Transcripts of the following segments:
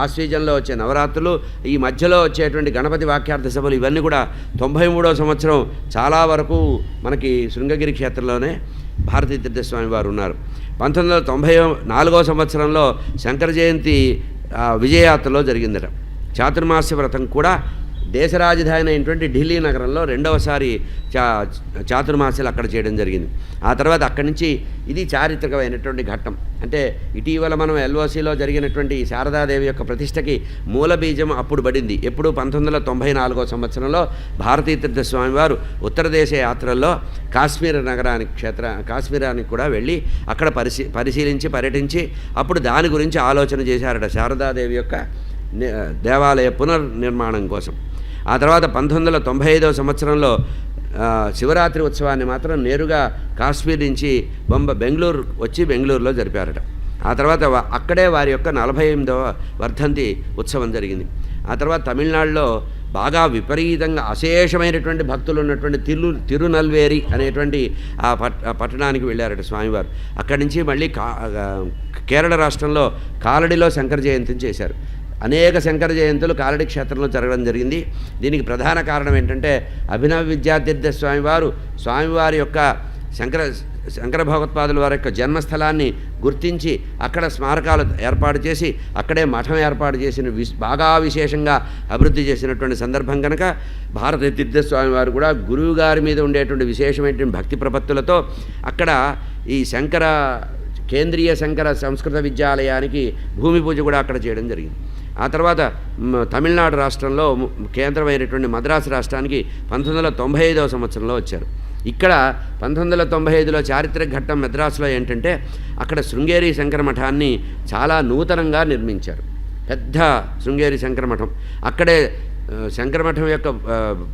ఆ సీజన్లో వచ్చే నవరాత్రులు ఈ మధ్యలో వచ్చేటువంటి గణపతి వాక్యార్థ సభలు ఇవన్నీ కూడా తొంభై మూడో సంవత్సరం చాలా వరకు మనకి శృంగగిరి క్షేత్రంలోనే భారతీ తీర్థస్వామి వారు ఉన్నారు. పంతొమ్మిది వందల తొంభై నాలుగవ సంవత్సరంలో శంకర జయంతి విజయయాత్రలో జరిగిందట. చాతుర్మాస్య వ్రతం కూడా దేశ రాజధాని అయినటువంటి ఢిల్లీ నగరంలో రెండవసారి చా చాతుర్మాసలు అక్కడ చేయడం జరిగింది. ఆ తర్వాత అక్కడి నుంచి ఇది చారిత్రకమైనటువంటి ఘట్టం. అంటే ఇటీవల మనం ఎల్ఓసిలో జరిగినటువంటి ఈ శారదాదేవి యొక్క ప్రతిష్టకి మూల బీజం అప్పుడు పడింది. ఎప్పుడు పంతొమ్మిది వందల తొంభై నాలుగో సంవత్సరంలో భారతీ తీర్థ స్వామివారు ఉత్తర దేశ యాత్రల్లో కాశ్మీర్ నగరానికి క్షేత్ర కాశ్మీరానికి కూడా వెళ్ళి అక్కడ పరిశీ పరిశీలించి పర్యటించి అప్పుడు దాని గురించి ఆలోచన చేశారట శారదాదేవి యొక్క దేవాలయ పునర్నిర్మాణం కోసం. ఆ తర్వాత పంతొమ్మిది వందల తొంభై ఐదవ సంవత్సరంలో శివరాత్రి ఉత్సవాన్ని మాత్రం నేరుగా కాశ్మీర్ నుంచి బొంబ బెంగళూరు వచ్చి బెంగళూరులో జరిపారట. ఆ తర్వాత అక్కడే వారి యొక్క నలభై ఎనిమిదవ వర్ధంతి ఉత్సవం జరిగింది. ఆ తర్వాత తమిళనాడులో బాగా విపరీతంగా అశేషమైనటువంటి భక్తులు ఉన్నటువంటి తిరు తిరునల్వేరి అనేటువంటి ఆ పట్ పట్టణానికి వెళ్ళారట స్వామివారు. అక్కడి నుంచి మళ్ళీ కా కేరళ రాష్ట్రంలో కాలడిలో శంకర జయంతిని చేశారు. అనేక శంకర జయంతులు కాలడి క్షేత్రంలో జరగడం జరిగింది. దీనికి ప్రధాన కారణం ఏంటంటే అభినవ విద్యాతీర్థ స్వామివారు స్వామివారి యొక్క శంకర శంకర భగవత్పాదుల వారి యొక్క జన్మస్థలాన్ని గుర్తించి అక్కడ స్మారకాలు ఏర్పాటు చేసి అక్కడే మఠం ఏర్పాటు చేసిన విశ్ బాగా విశేషంగా అభివృద్ధి చేసినటువంటి సందర్భం కనుక భారత తీర్థస్వామి వారు కూడా గురువు గారి మీద ఉండేటువంటి విశేషమైనటువంటి భక్తి ప్రపత్తులతో అక్కడ ఈ శంకర కేంద్రీయ శంకర సంస్కృత విద్యాలయానికి భూమి పూజ కూడా అక్కడ చేయడం జరిగింది. ఆ తర్వాత తమిళనాడు రాష్ట్రంలో కేంద్రమైనటువంటి మద్రాసు రాష్ట్రానికి పంతొమ్మిది వందల తొంభై ఐదవ సంవత్సరంలో వచ్చారు. ఇక్కడ పంతొమ్మిది వందల తొంభై ఐదులో చారిత్రక ఘట్టం మద్రాసులో ఏంటంటే అక్కడ శృంగేరి శంకర మఠాన్ని చాలా నూతనంగా నిర్మించారు. పెద్ద శృంగేరి శంకర మఠం. అక్కడే శంకర మఠం యొక్క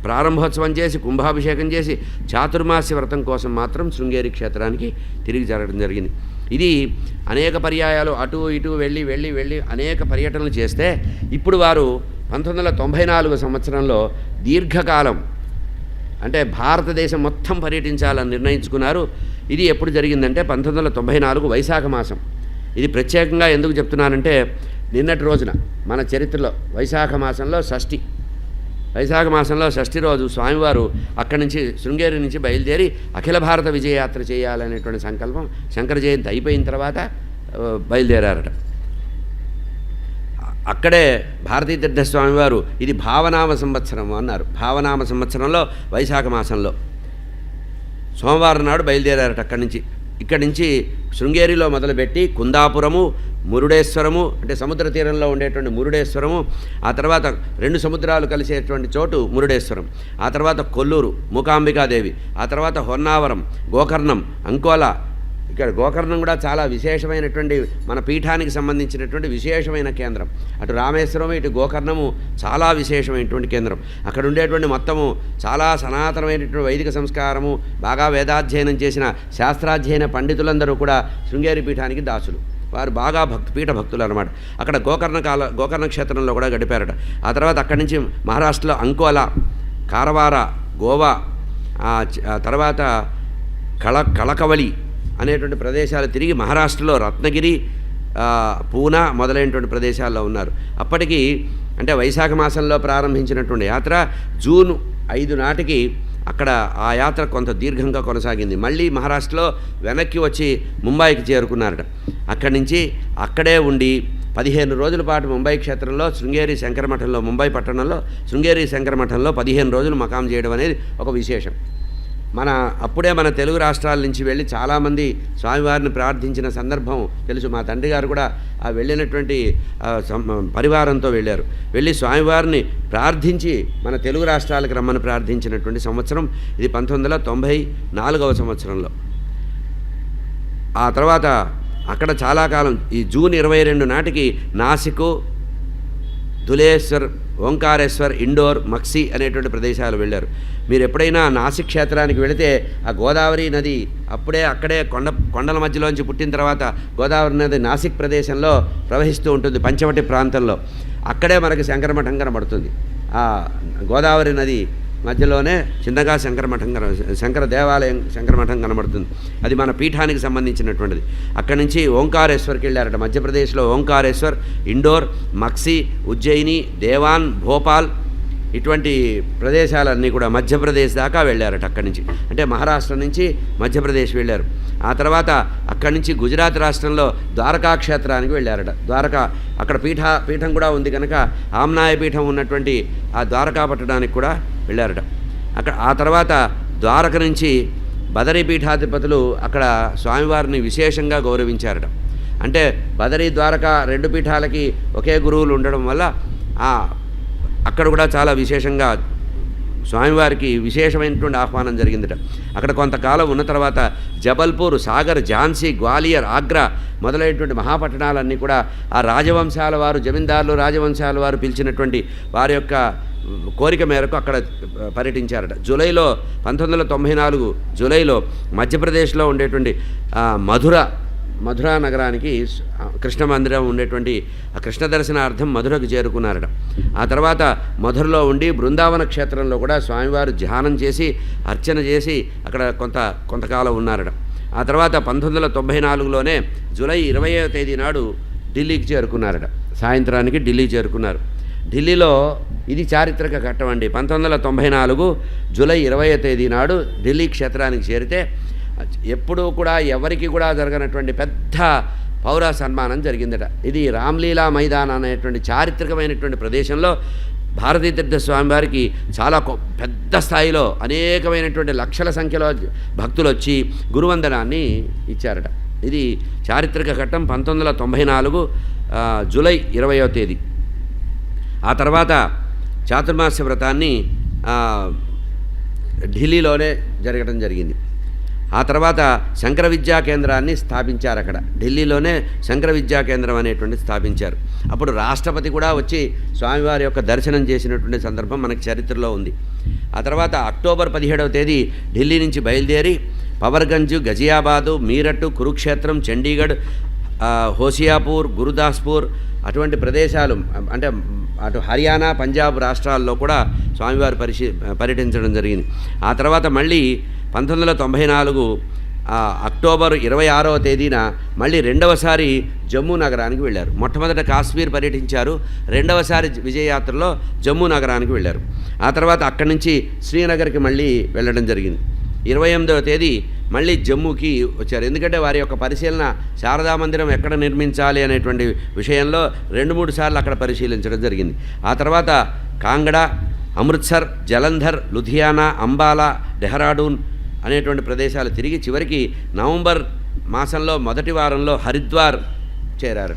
ప్రారంభోత్సవం చేసి కుంభాభిషేకం చేసి చాతుర్మాస్య వ్రతం కోసం మాత్రం శృంగేరి క్షేత్రానికి తిరిగి జరగడం జరిగింది. ఇది అనేక పర్యాయాలు అటు ఇటు వెళ్ళి వెళ్ళి వెళ్ళి అనేక పర్యటనలు చేస్తే ఇప్పుడు వారు పంతొమ్మిది వందల తొంభై నాలుగు సంవత్సరంలో దీర్ఘకాలం అంటే భారతదేశం మొత్తం పర్యటించాలని నిర్ణయించుకున్నారు. ఇది ఎప్పుడు జరిగిందంటే పంతొమ్మిది వందల తొంభై నాలుగు వైశాఖ మాసం. ఇది ప్రత్యేకంగా ఎందుకు చెప్తున్నానంటే నిన్నటి రోజున మన చరిత్రలో వైశాఖ మాసంలో షష్ఠి. వైశాఖ మాసంలో షష్ఠి రోజు స్వామివారు అక్కడి నుంచి శృంగేరి నుంచి బయలుదేరి అఖిల భారత విజయయాత్ర చేయాలనేటువంటి సంకల్పం శంకర జయంతి అయిపోయిన తర్వాత బయలుదేరారట. అక్కడే భారతీ తీర్థస్వామివారు ఇది భావనామ సంవత్సరం అన్నారు. భావనామ సంవత్సరంలో వైశాఖ మాసంలో. సోమవారం నాడు బయలుదేరారట అక్కడి నుంచి. ఇక్కడి నుంచి శృంగేరిలో మొదలుపెట్టి కుందాపురము మురుడేశ్వరము అంటే సముద్ర తీరంలో ఉండేటువంటి మురుడేశ్వరము ఆ తర్వాత రెండు సముద్రాలు కలిసేటువంటి చోటు మురుడేశ్వరం ఆ తర్వాత కొల్లూరు మూకాంబికాదేవి ఆ తర్వాత హొన్నావరం గోకర్ణం అంకోలా ఇక్కడ గోకర్ణం కూడా చాలా విశేషమైనటువంటి మన పీఠానికి సంబంధించినటువంటి విశేషమైన కేంద్రం. అటు రామేశ్వరం ఇటు గోకర్ణము చాలా విశేషమైనటువంటి కేంద్రం. అక్కడ ఉండేటువంటి మొత్తము చాలా సనాతనమైనటువంటి వైదిక సంస్కారము బాగా వేదాధ్యయనం చేసిన శాస్త్రాధ్యయన పండితులందరూ కూడా శృంగేరి పీఠానికి దాసులు. వారు బాగా భక్తి పీఠ భక్తులు అనమాట అక్కడ గోకర్ణ కాల గోకర్ణ క్షేత్రంలో కూడా గడిపారట. ఆ తర్వాత అక్కడి నుంచి మహారాష్ట్రలో అంకోలా కారవార గోవా తర్వాత కళ కళకవలి అనేటువంటి ప్రదేశాలు తిరిగి మహారాష్ట్రలో రత్నగిరి పూనా మొదలైనటువంటి ప్రదేశాల్లో ఉన్నారు. అప్పటికి అంటే వైశాఖ మాసంలో ప్రారంభించినటువంటి యాత్ర జూన్ ఐదు నాటికి అక్కడ ఆ యాత్ర కొంత దీర్ఘంగా కొనసాగింది. మళ్ళీ మహారాష్ట్రలో వెనక్కి వచ్చి ముంబైకి చేరుకున్నారట. అక్కడి నుంచి అక్కడే ఉండి పదిహేను రోజుల పాటు ముంబై క్షేత్రంలో శృంగేరి శంకరమఠంలో ముంబై పట్టణంలో శృంగేరి శంకరమఠంలో పదిహేను రోజులు మకాం చేయడం అనేది ఒక విశేషం. మన అప్పుడే మన తెలుగు రాష్ట్రాల నుంచి వెళ్ళి చాలామంది స్వామివారిని ప్రార్థించిన సందర్భం తెలుసు. మా తండ్రి గారు కూడా ఆ వెళ్ళినటువంటి సం- పరివారంతో వెళ్ళారు. వెళ్ళి స్వామివారిని ప్రార్థించి మన తెలుగు రాష్ట్రాలకు రమ్మని ప్రార్థించినటువంటి సంవత్సరం ఇది పంతొమ్మిది వందల తొంభై నాలుగవ సంవత్సరంలో. ఆ తర్వాత అక్కడ చాలా కాలం ఈ జూన్ ఇరవై రెండు నాటికి నాసికు దులేశ్వర్ ఓంకారేశ్వర్ ఇండోర్ మక్సి అనేటువంటి ప్రదేశాలు వెళ్ళారు. మీరు ఎప్పుడైనా నాసిక్ క్షేత్రానికి వెళితే ఆ గోదావరి నది అప్పుడే అక్కడే కొండ కొండల మధ్యలోంచి పుట్టిన తర్వాత గోదావరి నది నాసిక్ ప్రదేశంలో ప్రవహిస్తూ ఉంటుంది పంచవటి ప్రాంతంలో. అక్కడే మనకి శంకరమఠం కనబడుతుంది. ఆ గోదావరి నది మధ్యలోనే చిన్నగా శంకర మఠం కన శంకర దేవాలయం శంకర మఠం కనబడుతుంది. అది మన పీఠానికి సంబంధించినటువంటిది. అక్కడి నుంచి ఓంకారేశ్వర్కి వెళ్ళారట. మధ్యప్రదేశ్లో ఓంకారేశ్వర్ ఇండోర్ మక్సి ఉజ్జయిని దేవాన్ భోపాల్ ఇటువంటి ప్రదేశాలన్నీ కూడా మధ్యప్రదేశ్ దాకా వెళ్ళారట అక్కడి నుంచి. అంటే మహారాష్ట్ర నుంచి మధ్యప్రదేశ్ వెళ్ళారు. ఆ తర్వాత అక్కడి నుంచి గుజరాత్ రాష్ట్రంలో ద్వారకా క్షేత్రానికి వెళ్ళారట. ద్వారకా అక్కడ పీఠ పీఠం కూడా ఉంది కనుక ఆమ్నాయ పీఠం ఉన్నటువంటి ఆ ద్వారకా పట్టడానికి కూడా వెళ్ళారట. అక్కడ ఆ తర్వాత ద్వారక నుంచి బదరీ పీఠాధిపతులు అక్కడ స్వామివారిని విశేషంగా గౌరవించారట. అంటే బదరీ ద్వారక రెండు పీఠాలకి ఒకే గురువులు ఉండడం వల్ల ఆ అక్కడ కూడా చాలా విశేషంగా స్వామివారికి విశేషమైనటువంటి ఆహ్వానం జరిగిందట. అక్కడ కొంతకాలం ఉన్న తర్వాత జబల్పూర్ సాగర్ ఝాన్సీ గ్వాలియర్ ఆగ్రా మొదలైనటువంటి మహాపట్టణాలన్నీ కూడా ఆ రాజవంశాల వారు జమీందారులు రాజవంశాల వారు పిలిచినటువంటి వారి యొక్క కోరిక మేరకు అక్కడ పర్యటించారట. జూలైలో పంతొమ్మిది వందల తొంభై నాలుగు జూలైలో మధ్యప్రదేశ్లో ఉండేటువంటి మధుర మధురా నగరానికి కృష్ణ మందిరం ఉండేటువంటి ఆ కృష్ణ దర్శనార్థం మధురకు చేరుకున్నారట. ఆ తర్వాత మధురలో ఉండి బృందావన క్షేత్రంలో కూడా స్వామివారు ధ్యానం చేసి అర్చన చేసి అక్కడ కొంత కొంతకాలం ఉన్నారట. ఆ తర్వాత పంతొమ్మిది వందల తొంభై నాలుగులోనే జూలై ఇరవయో తేదీ నాడు ఢిల్లీకి చేరుకున్నారట. సాయంత్రానికి ఢిల్లీ చేరుకున్నారు. ఢిల్లీలో ఇది చారిత్రక ఘట్టం అండి. పంతొమ్మిది వందల తొంభై నాలుగు జూలై ఇరవయో తేదీ నాడు ఢిల్లీ క్షేత్రానికి చేరితే ఎప్పుడూ కూడా ఎవరికి కూడా జరగనటువంటి పెద్ద పౌర సన్మానం జరిగిందట. ఇది రామ్లీలా మైదాన్ అనేటువంటి చారిత్రకమైనటువంటి ప్రదేశంలో భారతీ తీర్థ స్వామివారికి చాలా పెద్ద స్థాయిలో అనేకమైనటువంటి లక్షల సంఖ్యలో భక్తులు వచ్చి గురువందనాన్ని ఇచ్చారట. ఇది చారిత్రక ఘట్టం పంతొమ్మిది వందల తొంభై నాలుగు జూలై ఇరవయో తేదీ. ఆ తర్వాత చాతుర్మాస్య వ్రతాన్ని ఢిల్లీలోనే జరగడం జరిగింది. ఆ తర్వాత శంకర విద్యా కేంద్రాన్ని స్థాపించారు అక్కడ ఢిల్లీలోనే శంకర విద్యా కేంద్రం అనేటువంటి స్థాపించారు. అప్పుడు రాష్ట్రపతి కూడా వచ్చి స్వామివారి యొక్క దర్శనం చేసినటువంటి సందర్భం మనకు చరిత్రలో ఉంది. ఆ తర్వాత అక్టోబర్ పదిహేడవ తేదీ ఢిల్లీ నుంచి బయలుదేరి పవర్గంజ్ గజియాబాదు మీరట్ కురుక్షేత్రం చండీగఢ్ హోసియాపూర్ గురుదాస్పూర్ అటువంటి ప్రదేశాలు అంటే అటు హర్యానా పంజాబ్ రాష్ట్రాల్లో కూడా స్వామివారు పరిశీ పర్యటించడం జరిగింది. ఆ తర్వాత మళ్ళీ పంతొమ్మిది వందల తొంభై నాలుగు అక్టోబర్ ఇరవై ఆరవ తేదీన మళ్ళీ రెండవసారి జమ్మూ నగరానికి వెళ్ళారు. మొట్టమొదట కాశ్మీర్ పర్యటించారు. రెండవసారి విజయయాత్రలో జమ్మూ నగరానికి వెళ్ళారు. ఆ తర్వాత అక్కడి నుంచి శ్రీనగర్కి మళ్ళీ వెళ్ళడం జరిగింది. ఇరవై ఎనిమిదవ తేదీ మళ్ళీ జమ్మూకి వచ్చారు. ఎందుకంటే వారి యొక్క పరిశీలన శారదా మందిరం ఎక్కడ నిర్మించాలి అనేటువంటి విషయంలో రెండు మూడు సార్లు అక్కడ పరిశీలించడం జరిగింది. ఆ తర్వాత కాంగడా అమృత్సర్ జలంధర్ లుధియానా అంబాలా డెహ్రాడూన్ అనేటువంటి ప్రదేశాలు తిరిగి చివరికి నవంబర్ మాసంలో మొదటి వారంలో హరిద్వార్ చేరారట.